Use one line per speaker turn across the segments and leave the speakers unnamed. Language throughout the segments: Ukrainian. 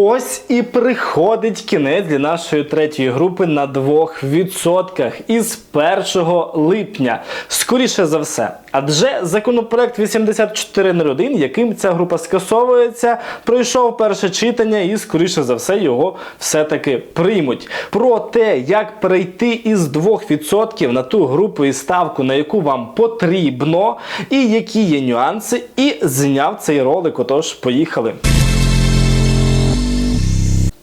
Ось і приходить кінець для нашої третьої групи на 2% із 1 липня. Скоріше за все. Адже законопроект 8401, яким ця група скасовується, пройшов перше читання і, скоріше за все, його все-таки приймуть. Про те, як перейти із 2% на ту групу і ставку, на яку вам потрібно, і які є нюанси, і зняв цей ролик. Отож, поїхали.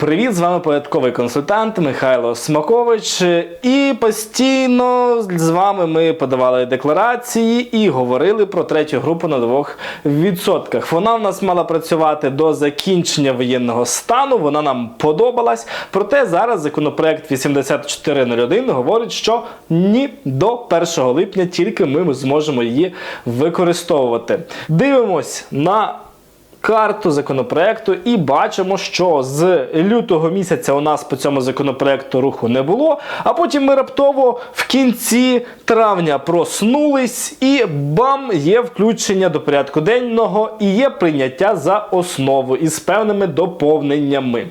Привіт, з вами податковий консультант Михайло Смакович. І постійно з вами ми подавали декларації і говорили про третю групу на 2%. Вона в нас мала працювати до закінчення воєнного стану, вона нам подобалась. Проте зараз законопроект 8401 говорить, що ні до 1 липня тільки ми зможемо її використовувати. Дивимось на карту законопроекту і бачимо, що з лютого місяця у нас по цьому законопроекту руху не було. А потім ми раптово в кінці травня проснулись, і бам! Є включення до порядку денного і є прийняття за основу із певними доповненнями.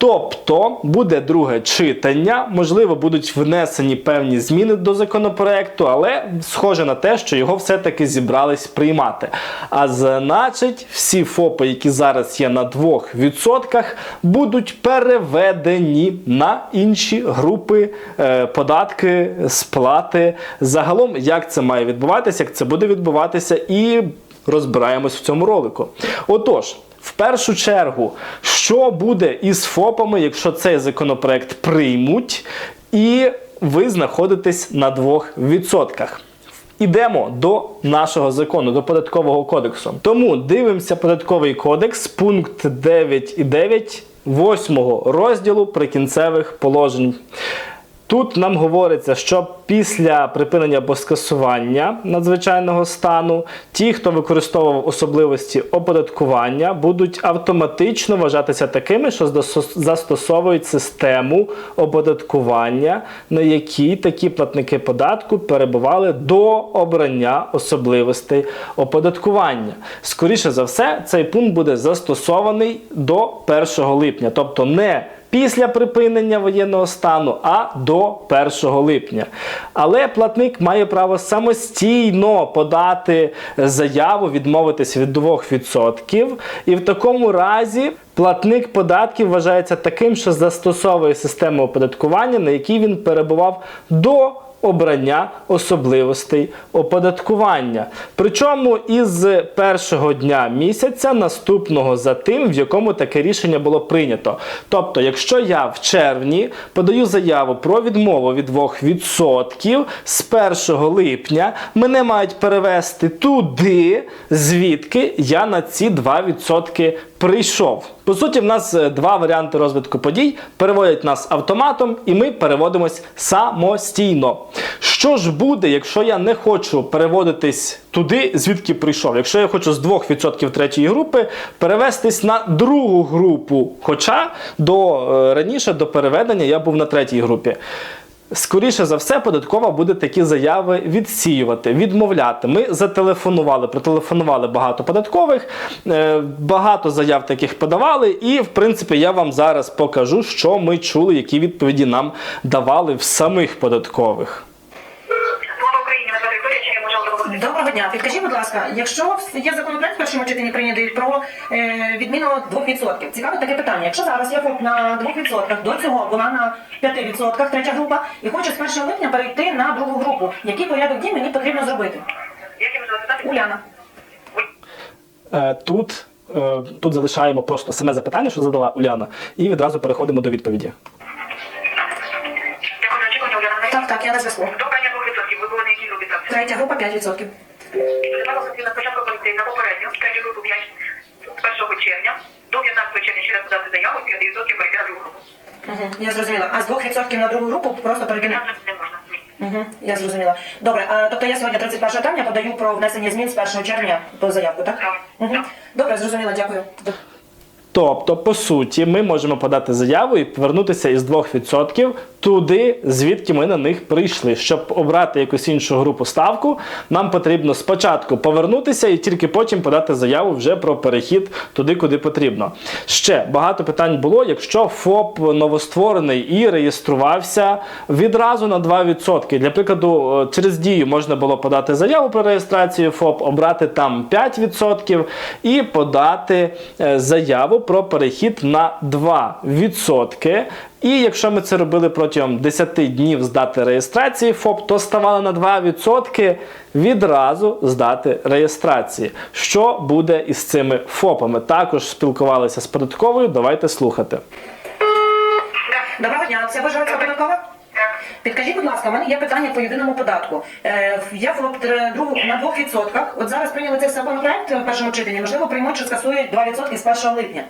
Тобто буде друге читання, можливо, будуть внесені певні зміни до законопроекту, але схоже на те, що його все-таки зібрались приймати. А значить, всі ФОПи, які зараз є на 2%, будуть переведені на інші групи е, податки, сплати. Загалом, як це має відбуватися, як це буде відбуватися, і розбираємось в цьому ролику. Отож. В першу чергу, що буде із ФОПами, якщо цей законопроект приймуть, і ви знаходитесь на 2%. Ідемо до нашого закону, до податкового кодексу. Тому дивимося податковий кодекс, пункт 9.9 8 розділу прикінцевих положень. Тут нам говориться, що після припинення або скасування надзвичайного стану ті, хто використовував особливості оподаткування, будуть автоматично вважатися такими, що застосовують систему оподаткування, на якій такі платники податку перебували до обрання особливостей оподаткування. Скоріше за все, цей пункт буде застосований до 1 липня, тобто не після припинення воєнного стану, а до 1 липня. Але платник має право самостійно подати заяву, відмовитись від 2%. І в такому разі платник податків вважається таким, що застосовує систему оподаткування, на якій він перебував до обрання особливостей оподаткування. Причому із першого дня місяця, наступного за тим, в якому таке рішення було прийнято. Тобто, якщо я в червні подаю заяву про відмову від 2%, з 1 липня мене мають перевести туди, звідки я на ці 2% прийшов. По суті, в нас е, два варіанти розвитку подій переводять нас автоматом, і ми переводимось самостійно. Що ж буде, якщо я не хочу переводитись туди, звідки прийшов? Якщо я хочу з 2% третьої групи перевестись на другу групу, хоча до е, раніше до переведення я був на третій групі. Скоріше за все, податкова буде такі заяви відсіювати, відмовляти. Ми зателефонували, протелефонували багато податкових, е, багато заяв таких подавали, і в принципі я вам зараз покажу, що ми чули, які відповіді нам давали в самих податкових.
Доброго дня. Підкажіть, будь ласка, якщо є законопроект в першому читанні прийнятий про е, відміну 2%, цікаве таке питання. Якщо зараз я ФОП на 2%, до цього була на 5%, третя група, і хочу з 1 липня перейти на другу групу, який порядок дій мені потрібно зробити? Уляна.
Е, Тут, е, тут залишаємо просто саме запитання, що задала Уляна, і відразу переходимо до відповіді.
Дякую за Уляна.
Так, так, я на зв'язку.
До обрання 2% ви були на якій групі так?
Третя група 5%.
Сподівалося, на спочатку перейти на попередню, третю групу 5 з 1 червня, до 15 червня ще раз подати заяву, 5% перейти на другу групу.
Угу, я зрозуміла. А з 2% на другу групу просто перейти на...
Не можна.
Угу, я зрозуміла. Добре, а, тобто я сьогодні 31 травня подаю про внесення змін з 1 червня по заявку, так?
Так.
Угу. Добре, зрозуміла, дякую.
Тобто, по суті, ми можемо подати заяву і повернутися із 2% туди, звідки ми на них прийшли. Щоб обрати якусь іншу групу ставку, нам потрібно спочатку повернутися і тільки потім подати заяву вже про перехід туди, куди потрібно. Ще багато питань було, якщо ФОП новостворений і реєструвався відразу на 2%. Для прикладу, е, через дію можна було подати заяву про реєстрацію ФОП, обрати там 5% і подати е, заяву про перехід на 2%. І якщо ми це робили протягом 10 днів з дати реєстрації ФОП, то ставали на 2% відразу з дати реєстрації. Що буде із цими ФОПами? Також спілкувалися з податковою. Давайте слухати.
Доброго дня, це Божевиця податкова? Підкажіть, будь ласка, у мене є питання по єдиному податку. Е, я тр- на 2%. От зараз прийняли цей законопроект в першому читанні. Можливо, приймуть, що скасують 2% з 1 липня.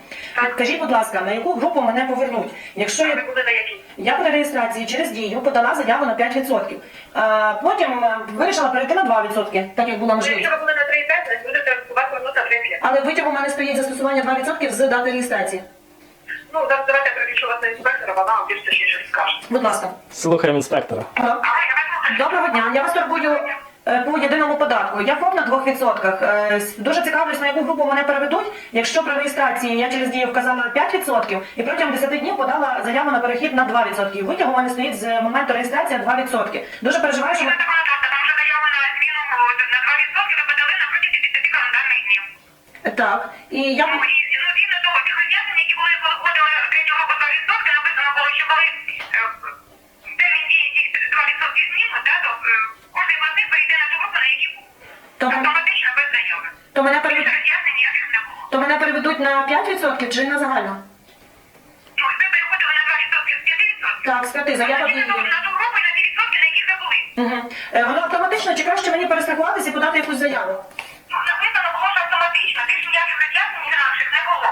Підкажіть, будь ласка, на яку групу мене повернуть? Якщо я
Ви були на якій?
Я при реєстрації через дію подала заяву на 5%. А потім е, вирішила перейти на 2%, так як була
Ну,
можливість.
Якщо ви були на 3,5, то будете вас повернуться 3,5.
Але витяг у мене стоїть застосування 2% з дати реєстрації.
Ну, зараз давайте я перевішу вас на інспектора, вона вам більш точніше скаже.
Будь ласка.
Слухаємо інспектора.
Доброго дня. Я вас турбую е, по єдиному податку. Я ФОП на 2%. Е, Дуже цікавлюсь, на яку групу мене переведуть. Якщо при реєстрації я через дію вказала 5% і протягом 10 днів подала заяву на перехід на 2%. Витяг у мене стоїть з моменту реєстрації 2%. Дуже переживаю, що...
Це законодавство, там які були виходили по 2%, написано було, що коли термін дії цих 2% знімуть, да, то е, кожен платник перейде на ту групу, на якій був. Автоматично без заяви.
то, мене
Більше
переведуть,
ніяких не було.
то мене переведуть на 5% чи на загально?
Ну, ви переходили на 2% з 5%.
Так, з 5 заява
Тоді на ту, на ту групу і на ті відсотки, на яких ви були.
Угу. Е, воно автоматично чи краще мені перестрахуватися і подати якусь заяву?
Ну, написано було, що автоматично. Більш ніяких роз'яснень інакших не було.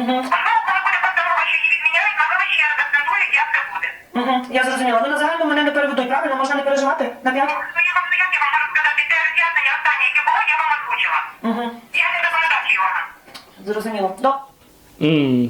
Угу.
Можливо, як це буде.
Угу. Я зрозуміла. Ну на загально мене не переведуть, правильно? Можна не переживати? На 5?
Ну, я вам, ну, як я вам можу сказати, те роз'яснення останнє, яке було, я вам озвучила.
Угу.
Я не законодавчий орган.
Зрозуміло. До.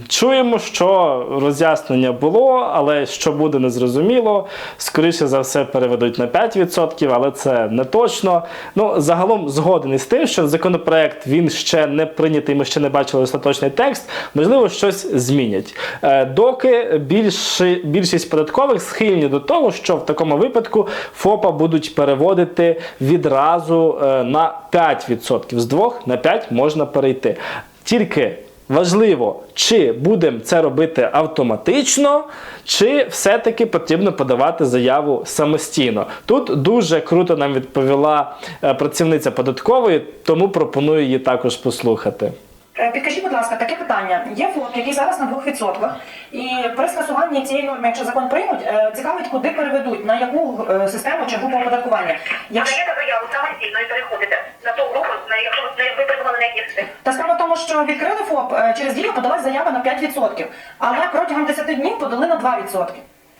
Чуємо, що роз'яснення було, але що буде незрозуміло. Скоріше за все переведуть на 5%, але це не точно. Ну, загалом згоден із тим, що законопроект він ще не прийнятий, ми ще не бачили остаточний текст. Можливо, щось змінять. Е, Доки більші, більшість податкових схильні до того, що в такому випадку ФОПа будуть переводити відразу е, на 5%. З 2 на 5 можна перейти. Тільки Важливо, чи будемо це робити автоматично, чи все-таки потрібно подавати заяву самостійно. Тут дуже круто нам відповіла е, працівниця податкової, тому пропоную її також послухати.
Е, Підкажіть, будь ласка, таке питання. Є ФОП, який зараз на 2%, і при скасуванні цієї норми, якщо закон приймуть, е, цікавить, куди переведуть, на яку е, систему чи групу оподаткування. Якщо...
Подаєте заяву самостійно і переходите на ту групу, на якщо ви, придумали на системі.
Та справа в тому, що відкрили ФОП, через дію подалась заява на 5%, але протягом 10 днів подали на 2%.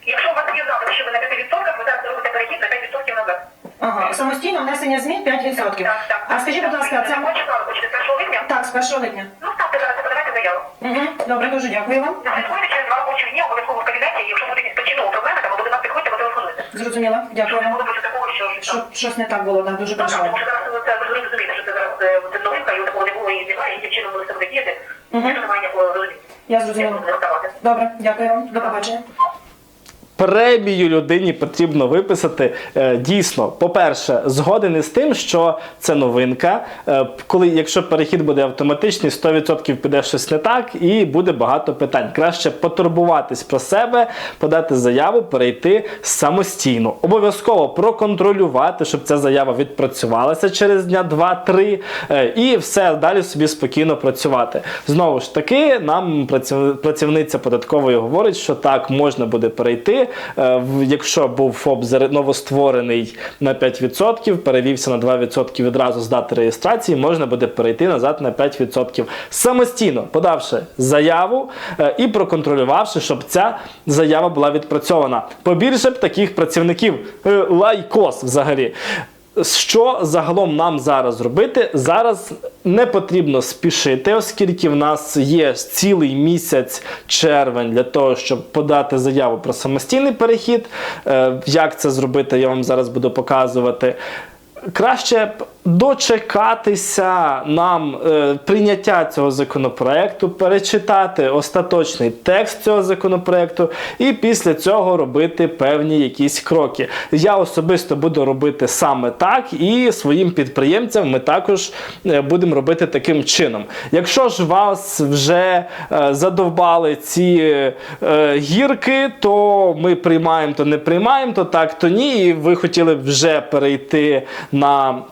Якщо у вас є запит, що ви на 5%, ви зараз робите перехід на 5% назад.
Ага, самостійно внесення змін 5%.
Так, так.
А скажіть, будь ласка, це...
Хочете, хочете з 1 липня?
Так, з 1 липня.
Ну, ставте зараз і подавайте заяву.
Угу. Добре, дуже дякую вам.
Телефонуйте через два робочі дні обов'язково в кабінеті, якщо буде якісь причинова проблема, там ви до нас приходьте, ви телефонуйте.
Зрозуміла, дякую
Щоб не
вам.
було бути такого, що... що...
Щось не так було, так, дуже
Ну, так,
переживаю.
тому що зараз це ви розумієте, що це зараз е, новинка, і такого не було і немає, і яким чином вони це буде діяти.
Мгм.
Ніхто не ніякого розуміння.
Я
Як
зрозуміла.
буде ставати.
Добре, дякую вам. До побачення.
Премію людині потрібно виписати е, дійсно. По-перше, згоден із тим, що це новинка. Е, коли, якщо перехід буде автоматичний, 100% піде щось не так, і буде багато питань. Краще потурбуватись про себе, подати заяву, перейти самостійно. Обов'язково проконтролювати, щоб ця заява відпрацювалася через дня 2-3, е, і все далі собі спокійно працювати. Знову ж таки, нам праців- працівниця податкової говорить, що так можна буде перейти. Е, Якщо був ФОП новостворений на 5%, перевівся на 2% відразу з дати реєстрації, можна буде перейти назад на 5% самостійно, подавши заяву е, і проконтролювавши, щоб ця заява була відпрацьована. Побільше б таких працівників. Е, Лайкос взагалі. Що загалом нам зараз робити? Зараз не потрібно спішити, оскільки в нас є цілий місяць червень для того, щоб подати заяву про самостійний перехід. Е, Як це зробити, я вам зараз буду показувати. Краще дочекатися нам е, прийняття цього законопроекту, перечитати остаточний текст цього законопроекту і після цього робити певні якісь кроки. Я особисто буду робити саме так, і своїм підприємцям ми також е, будемо робити таким чином. Якщо ж вас вже е, задовбали ці е, гірки, то ми приймаємо, то не приймаємо, то так, то ні. І ви хотіли вже перейти на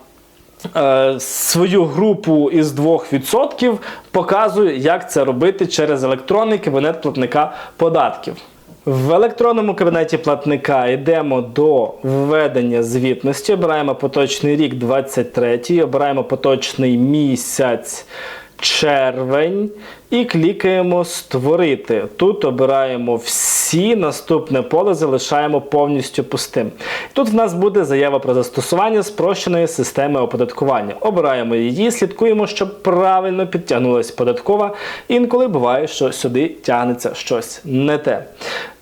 свою групу із 2%, показую, як це робити через електронний кабінет платника податків. В електронному кабінеті платника йдемо до введення звітності, обираємо поточний рік 23, обираємо поточний місяць червень і клікаємо Створити. Тут обираємо всі, наступне поле залишаємо повністю пустим. Тут в нас буде заява про застосування спрощеної системи оподаткування. Обираємо її, слідкуємо, щоб правильно підтягнулася податкова. Інколи буває, що сюди тягнеться щось не те.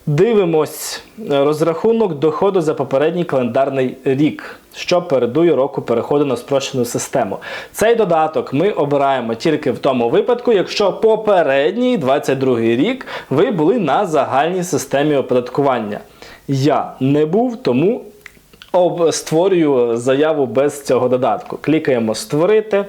Дивимось е, розрахунок доходу за попередній календарний рік, що передує року переходу на спрощену систему. Цей додаток ми обираємо тільки в тому випадку, якщо попередній 22 рік ви були на загальній системі оподаткування. Я не був, тому створюю заяву без цього додатку. Клікаємо Створити.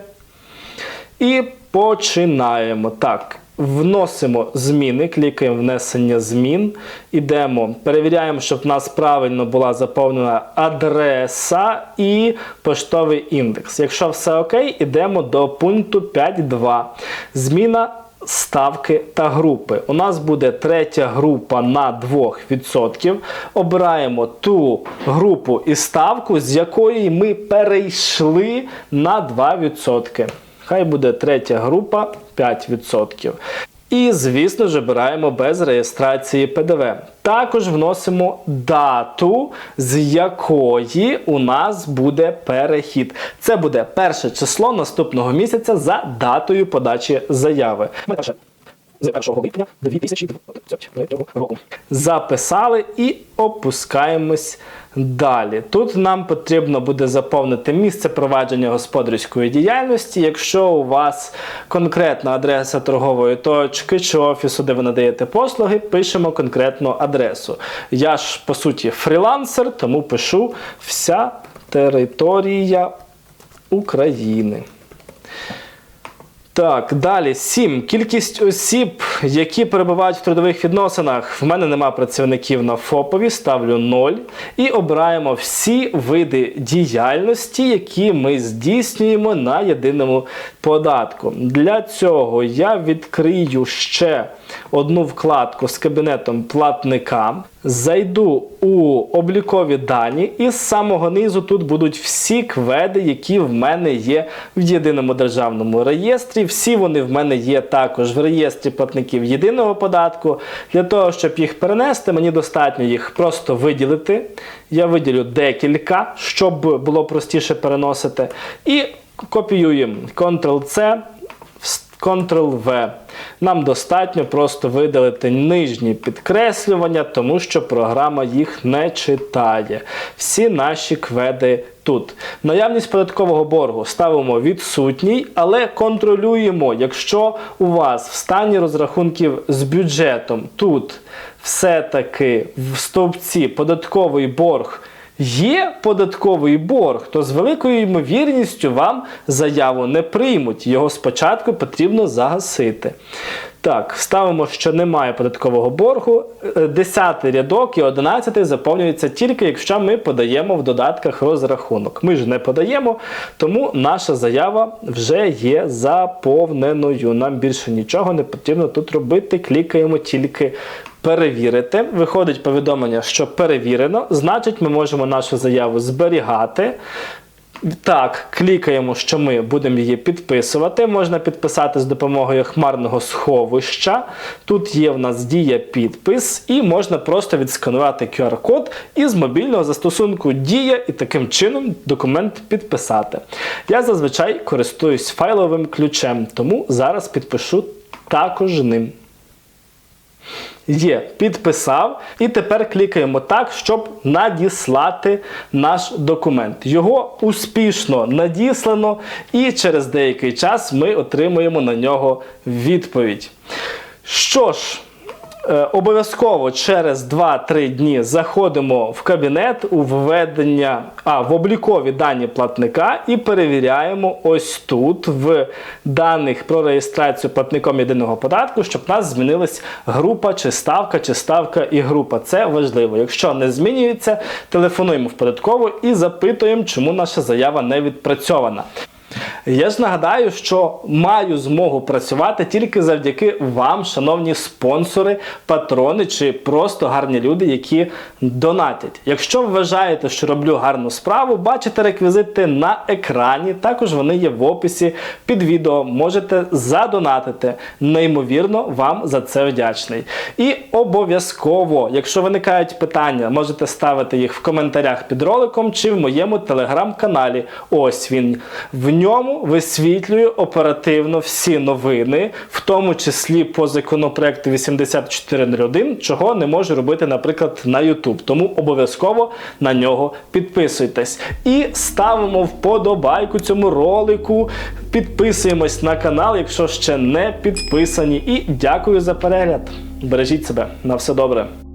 І починаємо. Так, вносимо зміни, клікаємо внесення змін. Ідемо, перевіряємо, щоб в нас правильно була заповнена адреса і поштовий індекс. Якщо все окей, ідемо до пункту 5.2. Зміна. Ставки та групи. У нас буде третя група на 2%. Обираємо ту групу і ставку, з якої ми перейшли на 2%. Хай буде третя група 5%. І, звісно ж, обираємо без реєстрації ПДВ. Також вносимо дату, з якої у нас буде перехід. Це буде перше число наступного місяця за датою подачі заяви. З 1 липня 2023 року. Записали і опускаємось далі. Тут нам потрібно буде заповнити місце провадження господарської діяльності. Якщо у вас конкретна адреса торгової точки чи офісу, де ви надаєте послуги, пишемо конкретну адресу. Я ж по суті фрілансер, тому пишу вся територія України. Так, далі 7. Кількість осіб, які перебувають в трудових відносинах. В мене нема працівників на ФОПові, ставлю 0. І обираємо всі види діяльності, які ми здійснюємо на єдиному податку. Для цього я відкрию ще одну вкладку з кабінетом платника. Зайду у облікові дані, і з самого низу тут будуть всі кведи, які в мене є в єдиному державному реєстрі. Всі вони в мене є також в реєстрі платників єдиного податку. Для того, щоб їх перенести, мені достатньо їх просто виділити. Я виділю декілька, щоб було простіше переносити. І копіюємо Ctrl-C. Ctrl-V. Нам достатньо просто видалити нижні підкреслювання, тому що програма їх не читає. Всі наші кведи тут. Наявність податкового боргу ставимо відсутній, але контролюємо, якщо у вас в стані розрахунків з бюджетом тут все-таки в стовпці податковий борг. Є податковий борг, то з великою ймовірністю вам заяву не приймуть. Його спочатку потрібно загасити. Так, ставимо, що немає податкового боргу. Е, Десятий рядок і одинадцятий заповнюється тільки, якщо ми подаємо в додатках розрахунок. Ми ж не подаємо, тому наша заява вже є заповненою. Нам більше нічого не потрібно тут робити. Клікаємо тільки перевірити. Виходить повідомлення, що перевірено, значить, ми можемо нашу заяву зберігати. Так, клікаємо, що ми будемо її підписувати. Можна підписати з допомогою хмарного сховища. Тут є в нас дія підпис, і можна просто відсканувати QR-код із мобільного застосунку Дія і таким чином документ підписати. Я зазвичай користуюсь файловим ключем, тому зараз підпишу також ним. Є, підписав. І тепер клікаємо так, щоб надіслати наш документ. Його успішно надіслано, і через деякий час ми отримуємо на нього відповідь. Що ж, Обов'язково через 2-3 дні заходимо в кабінет у введення, а в облікові дані платника і перевіряємо ось тут в даних про реєстрацію платником єдиного податку, щоб в нас змінилась група чи ставка, чи ставка і група. Це важливо. Якщо не змінюється, телефонуємо в податкову і запитуємо, чому наша заява не відпрацьована. Я ж нагадаю, що маю змогу працювати тільки завдяки вам, шановні спонсори, патрони чи просто гарні люди, які донатять. Якщо вважаєте, що роблю гарну справу, бачите реквізити на екрані. Також вони є в описі під відео. Можете задонатити. Неймовірно, вам за це вдячний. І обов'язково, якщо виникають питання, можете ставити їх в коментарях під роликом чи в моєму телеграм-каналі. Ось він. В ньому висвітлюю оперативно всі новини, в тому числі по законопроекту 8401, чого не можу робити, наприклад, на YouTube. Тому обов'язково на нього підписуйтесь. І ставимо вподобайку цьому ролику. Підписуємось на канал, якщо ще не підписані. І дякую за перегляд. Бережіть себе на все добре.